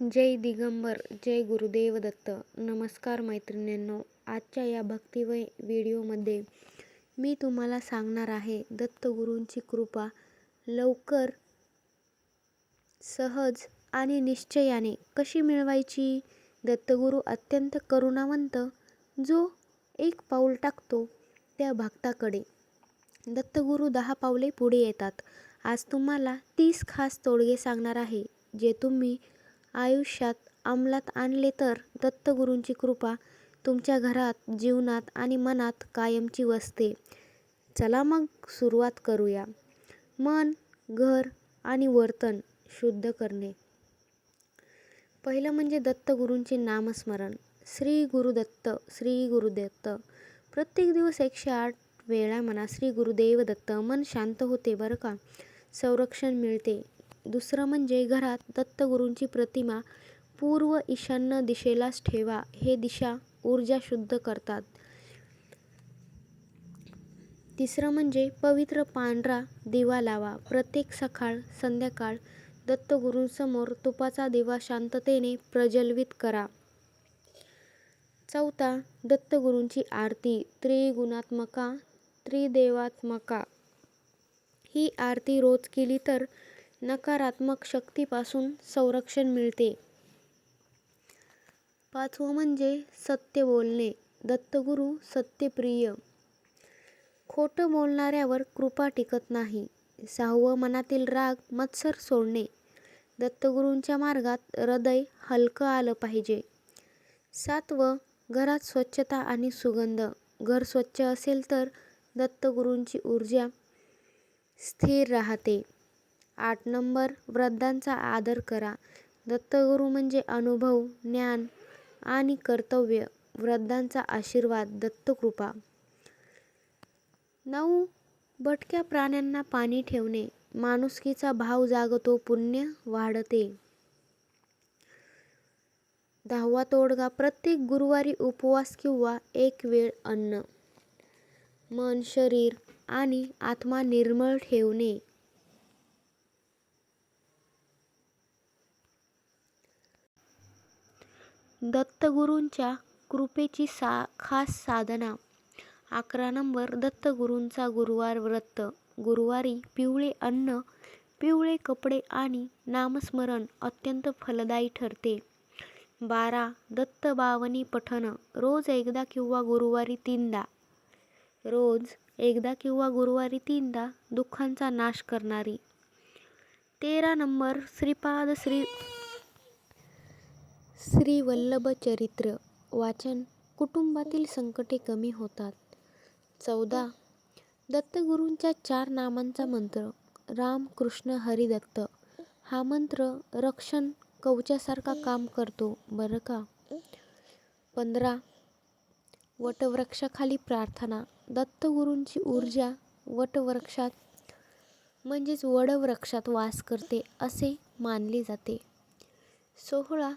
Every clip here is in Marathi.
जय दिगंबर जय गुरुदेव दत्त. नमस्कार मैत्रिणींनो आजच्या या भक्तिमय व्हिडिओमध्ये मी तुम्हाला सांगणार आहे दत्तगुरूंची कृपा लवकर सहज आणि निश्चयाने कशी मिळवायची? दत्तगुरू अत्यंत करुणावंत जो एक पाऊल टाकतो त्या भक्ताकडे. दत्तगुरू दहा पावले पुढे येतात. आज तुम्हाला तीस खास तोडगे सांगणार आहे जे तुम्ही आयुष्यात अंमलात आणले तर दत्तगुरूंची कृपा तुमच्या घरात जीवनात आणि मनात कायमची वसते. चला मग सुरुवात करूया. मन घर आणि वर्तन शुद्ध करणे. पहिलं म्हणजे दत्तगुरूंचे नामस्मरण. श्री गुरुदत्त श्री गुरुदत्त प्रत्येक दिवस एकशे आठ वेळा म्हणा श्री गुरुदेव दत्त मन शांत होते बरं का? संरक्षण मिळते. दुसरं म्हणजे घरात दत्तगुरूंची प्रतिमा पूर्व ईशान्य दिशेलाच ठेवा. हे दिशा ऊर्जा शुद्ध करतात. तिसरं म्हणजे पवित्र पांढरा दिवा लावा. प्रत्येक सकाळ संध्याकाळ दत्तगुरूंसमोर तुपाचा दिवा शांततेने प्रज्वलित करा. चौथा दत्तगुरूंची आरती. त्रिगुणात्मका त्रिदेवात्मका. ही आरती रोज केली तर नकारात्मक शक्तीपासून संरक्षण मिळते. पाचवं म्हणजे सत्य बोलणे. दत्तगुरू सत्यप्रिय. खोटं बोलणाऱ्यावर कृपा टिकत नाही. सहावं मनातील राग मत्सर सोडणे. दत्तगुरूंच्या मार्गात हृदय हलकं आलं पाहिजे. सातवं घरात स्वच्छता आणि सुगंध. घर स्वच्छ असेल तर दत्तगुरूंची ऊर्जा स्थिर राहते. आठ नंबर वृद्धांचा आदर करा. दत्तगुरू म्हणजे अनुभव ज्ञान आणि कर्तव्य. वृद्धांचा आशीर्वाद दत्तकृपा. नऊ भटक्या प्राण्यांना पाणी ठेवणे. माणुसकीचा भाव जागतो पुण्य वाढते. दहावा तोडगा प्रत्येक गुरुवारी उपवास किंवा एक वेळ अन्न. मन शरीर आणि आत्मा निर्मळ ठेवणे. दत्तगुरूंच्या कृपेची सा खास साधना. अकरा नंबर दत्तगुरूंचा गुरुवार व्रत. गुरुवारी पिवळे अन्न पिवळे कपडे आणि नामस्मरण अत्यंत फलदायी ठरते. बारा दत्तबावनी पठण. रोज एकदा किंवा गुरुवारी तीनदा. रोज एकदा किंवा गुरुवारी तीनदा दुःखांचा नाश करणारी. तेरा नंबर श्रीपाद श्री श्री चरित्र वाचन कुटुंबातील संकटे कमी होतात. चौदा. दत्तगुरूंच्या चार नामांचा मंत्र. राम कृष्ण हरिदत्त. हा मंत्र रक्षण कवचासारखा काम करतो बरं का? पंधरा. वटवृक्षाखाली प्रार्थना. दत्तगुरूंची ऊर्जा वटवृक्षात म्हणजेच वडवृक्षात वास करते असे मानले जाते. सोहळा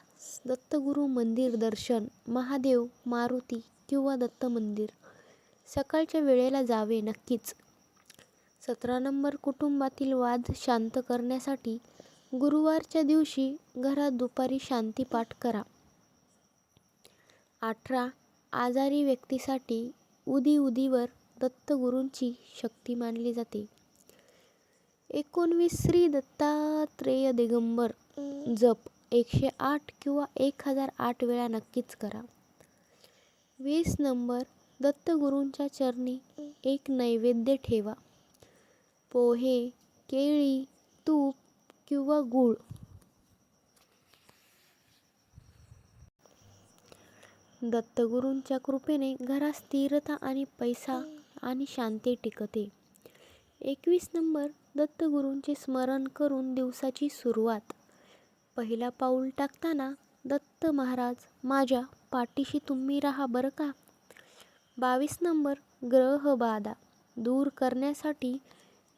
दत्तगुरू मंदिर दर्शन महादेव मारुती किंवा दत्त मंदिर. सकाळच्या वेळेला जावे नक्कीच. सतरा नंबर कुटुंबातील वाद शांत करण्यासाठी गुरुवारच्या दिवशी घरात दुपारी शांतीपाठ करा. अठरा आजारी व्यक्तीसाठी उदी उदीवर दत्तगुरूंची शक्ती मानली जाते. एकोणवीस श्री दत्तात्रेय दिगंबर जप. एकशे आठ किंवा एक हजार आठ वेळा नक्कीच करा. वीस नंबर दत्तगुरूंच्या चरणी एक नैवेद्य ठेवा. पोहे केळी तूप किंवा गूळ. दत्तगुरूंच्या कृपेने घरात स्थिरता आणि पैसा आणि शांती टिकते. एकवीस नंबर दत्तगुरूंचे स्मरण करून दिवसाची सुरुवात. पहिला पाऊल टाकताना दत्त महाराज माझ्या पाठीशी तुम्ही राहा बरं का? बावीस नंबर ग्रहबाधा दूर करण्यासाठी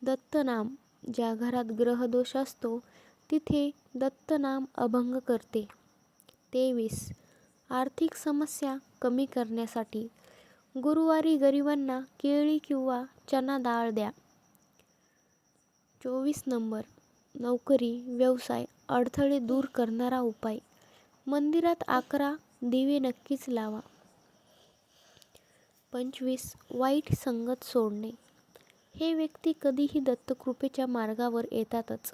दत्तनाम ज्या घरात ग्रहदोष असतो तिथे दत्तनाम अभंग करते. तेवीस. आर्थिक समस्या कमी करण्यासाठी गुरुवारी गरिबांना केळी किंवा चना डाळ द्या. चोवीस नंबर. नोकरी व्यवसाय अडथळे दूर करणारा उपाय. मंदिरात अकरा दिवे नक्कीच लावा. पंचवीस वाईट संगत सोडणे. हे व्यक्ती कधीही दत्तकृपेच्या मार्गावर येतातच.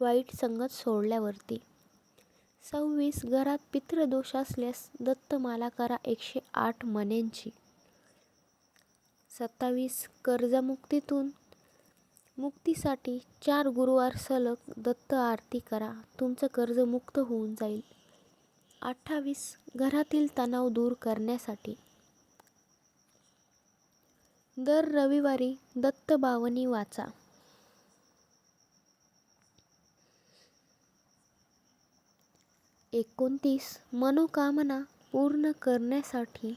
वाईट संगत सोडल्यावरती. सव्वीस घरात पितृदोष असल्यास दत्तमाला करा एकशे आठ मण्यांची सत्तावीस कर्जमुक्तीतून मुक्तीसाठी चार गुरुवार सलग दत्त आरती करा. तुमचं कर्ज मुक्त होऊन जाईल. अठ्ठावीस. घरातील तणाव दूर करण्यासाठी. दर रविवारी दत्तबावनी वाचा. एकोणतीस. मनोकामना पूर्ण करण्यासाठी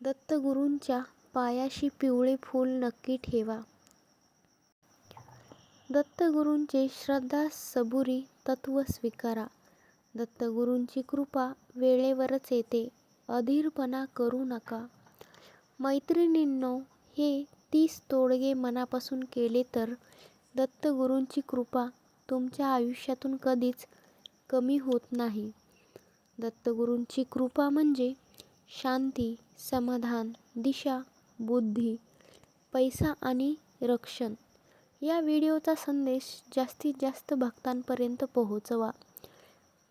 दत्तगुरूंच्या पायाशी पिवळे फूल नक्की ठेवा. दत्तगुरूंचे श्रद्धा सबुरी तत्व स्वीकारा. दत्तगुरूंची कृपा वेळेवरच येते. अधीरपणा करू नका. मैत्रिणींनो हे तीस तोडगे मनापासून केले तर दत्तगुरूंची कृपा तुमच्या आयुष्यातून कधीच कमी होत नाही. दत्तगुरूंची कृपा म्हणजे शांती समाधान दिशा बुद्धी पैसा आणि रक्षण. या व्हिडिओचा संदेश जास्तीत जास्त भक्तांपर्यंत पोहोचवा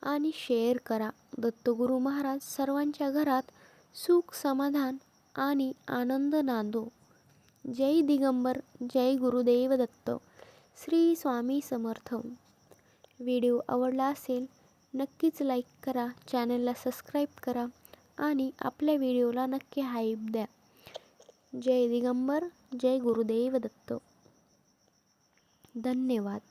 आणि शेअर करा. दत्तगुरू महाराज सर्वांच्या घरात सुख समाधान आणि आनंद नांदो. जय दिगंबर जय गुरुदेव दत्त. श्री स्वामी समर्थ. व्हिडिओ आवडला असेल नक्कीच लाईक करा चॅनलला सबस्क्राईब करा आणि आपल्या व्हिडिओला नक्की हाईप द्या. जय दिगंबर जय गुरुदेव दत्त. धन्यवाद.